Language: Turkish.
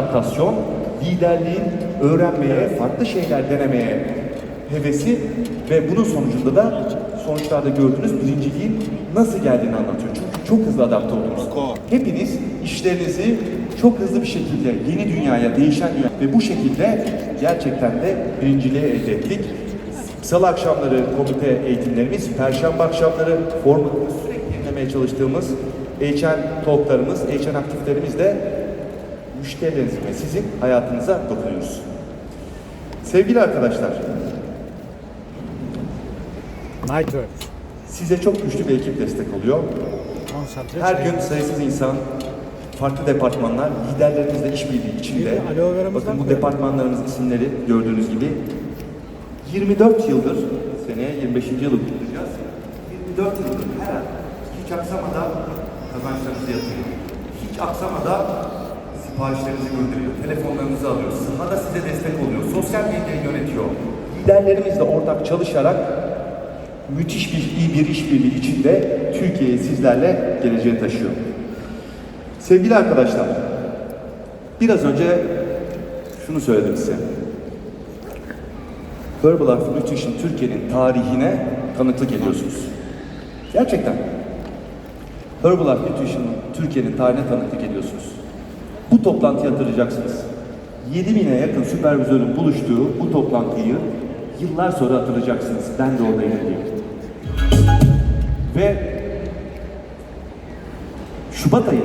adaptasyon, liderliğin öğrenmeye, farklı şeyler denemeye hevesi ve bunun sonucunda da sonuçlarda gördüğünüz birinciliğin nasıl geldiğini anlatıyor. Çünkü çok hızlı adapte oldunuz. Hepiniz işlerinizi çok hızlı bir şekilde yeni dünyaya, değişen dünya ve bu şekilde gerçekten de birinciliği elde ettik. Salı akşamları komite eğitimlerimiz, perşembe akşamları formatını sürekli yenilemeye çalıştığımız HN Talk'larımız, HN aktiflerimiz de müşterilerinizin ve sizin hayatınıza dokunuyoruz. Sevgili arkadaşlar, Nitro. size çok güçlü bir ekip destek oluyor. Konsantre. Her gün sayısız insan, farklı departmanlar, liderlerimizle işbirliği içinde. Bir de aloe veramız Bakın bu mı? departmanlarımızın isimleri gördüğünüz gibi 24 yıldır, seneye 25. yılı kutlayacağız. 24 yıldır her an hiç aksamadan kazançlarınızı yatırıyor. Hiç aksamadan siparişlerinizi gönderiyor, telefonlarınızı alıyor, sahada size destek oluyor, sosyal medyayı yönetiyor. Liderlerimizle ortak çalışarak müthiş bir iyi bir işbirliği içinde Türkiye'yi sizlerle geleceğe taşıyor. Sevgili arkadaşlar, biraz önce şunu söyledim size. Herbalife Nutrition Türkiye'nin tarihine tanıklık ediyorsunuz. Gerçekten. Herbalife Nutrition Türkiye'nin tarihine tanıklık ediyorsunuz. Bu toplantıyı hatırlayacaksınız. 7000'e yakın süpervizörün buluştuğu bu toplantıyı yıllar sonra hatırlayacaksınız. Ben de oradaydım diye. Ve Şubat ayı